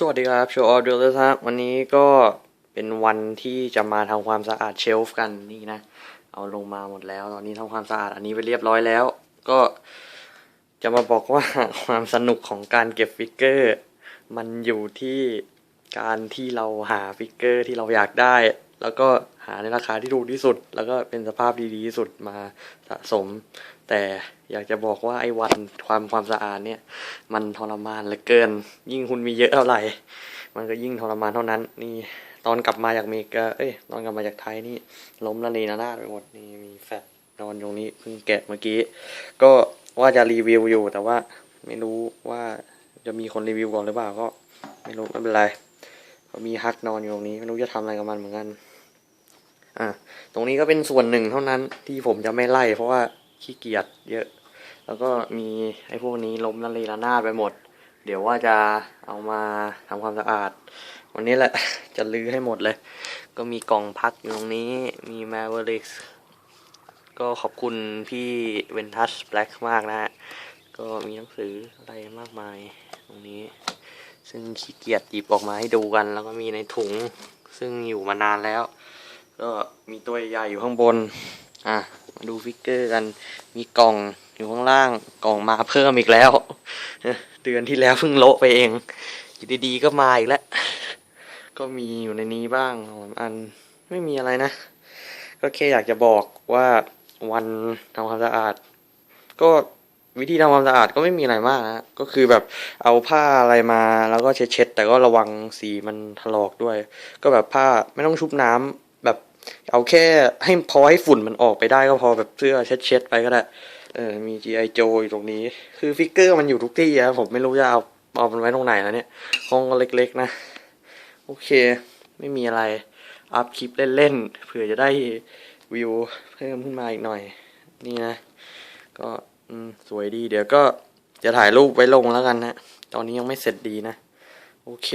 สวัสดีครับโชว์ออเดอร์ครับวันนี้ก็เป็นวันที่จะมาทำความสะอาดเชลฟ์กันนี่นะ เอาลงมาหมดแล้ว ตอนนี้ทำความสะอาดอันนี้ไปเรียบร้อยแล้ว ก็จะมาบอกว่าความสนุกของการเก็บฟิกเกอร์ มันอยู่ที่การที่เราหาฟิกเกอร์ที่เราอยากได้ แล้วก็หาในราคาที่ถูกที่สุด แล้วก็เป็นสภาพดีๆที่สุดมาสะสม แต่อยากจะบอกว่าไอ้วันความความสะอาดเนี่ย มันทรมานเหลือเกิน ยิ่งคุณมีเยอะเท่าไหร่ มันก็ยิ่งทรมานเท่านั้น นี่ตอนกลับมาจากเมกาเอ้ยตอนกลับมาจากไทยนี่ล้มละเนระนาดไปหมดนี่มีแฟตนอนตรงนี้เพิ่งแกะเมื่อกี้ ก็ว่าจะรีวิวอยู่แต่ว่าไม่รู้ว่าจะมีคนรีวิวก่อนหรือเปล่าก็ ไม่รู้ไม่เป็นไรมีฮักนอนอยู่ตรงนี้ไม่รู้จะทำอะไรกับมันเหมือนกัน อะตรงนี้ก็เป็นส่วนหนึ่งเท่านั้นที่ผมจะไม่ไล่ เพราะว่าขี้เกียจเยอะ แล้วก็มีไอ้พวกนี้ล้มละเลระนาดไปหมด เดี๋ยวว่าจะเอามาทำความสะอาด วันนี้แหละจะลื้อให้หมดเลย ก็มีกล่องพักอยู่ตรงนี้มี Mavericks ก็ขอบคุณพี่เวนทัสแบล็กมากนะฮะก็มีหนังสืออะไรมากมายตรงนี้ ซึ่งขี้เกียจหยิบออกมาให้ดูกัน แล้วก็มีในถุงซึ่งอยู่มานานแล้ว ก็มีตัวใหญ่อยู่ข้างบน อะ มาดูฟิกเกอร์กัน มีกล่องอยู่ข้างล่าง กล่องมาเพิ่มอีกแล้ว เดือนที่แล้วเพิ่งโละไปเองอยู่ดีๆก็มาอีกแล้ว ก็มีอยู่ในนี้บ้างอันไม่มีอะไรนะ ก็แค่อยากจะบอกว่าวันทำความสะอาด ก็วิธีทำความสะอาดก็ไม่มีอะไรมากนะ ก็คือแบบเอาผ้าอะไรมาแล้วก็เช็ดๆแต่ก็ระวังสีมันถลอกด้วย ก็แบบผ้าไม่ต้องชุบน้ำแบบ เอาแค่ให้พอให้ฝุ่นมันออกไปได้ก็พอแบบเสื้อเช็ดๆไปก็ได้เออมี G.I. Joe อยู่ตรงนี้ คือฟิกเกอร์มันอยู่ทุกที่อะผมไม่รู้จะเอาเอามันไว้ตรงไหนแล้วเนี่ยห้องก็เล็กๆนะ โอเค ไม่มีอะไร อัพคลิปเล่นๆเผื่อจะได้วิวเพิ่มขึ้นมาอีกหน่อย นี่นะ ก็สวยดีเดี๋ยวก็จะถ่ายรูปไว้ลงแล้วกันนะ ตอนนี้ยังไม่เสร็จดีนะ โอเค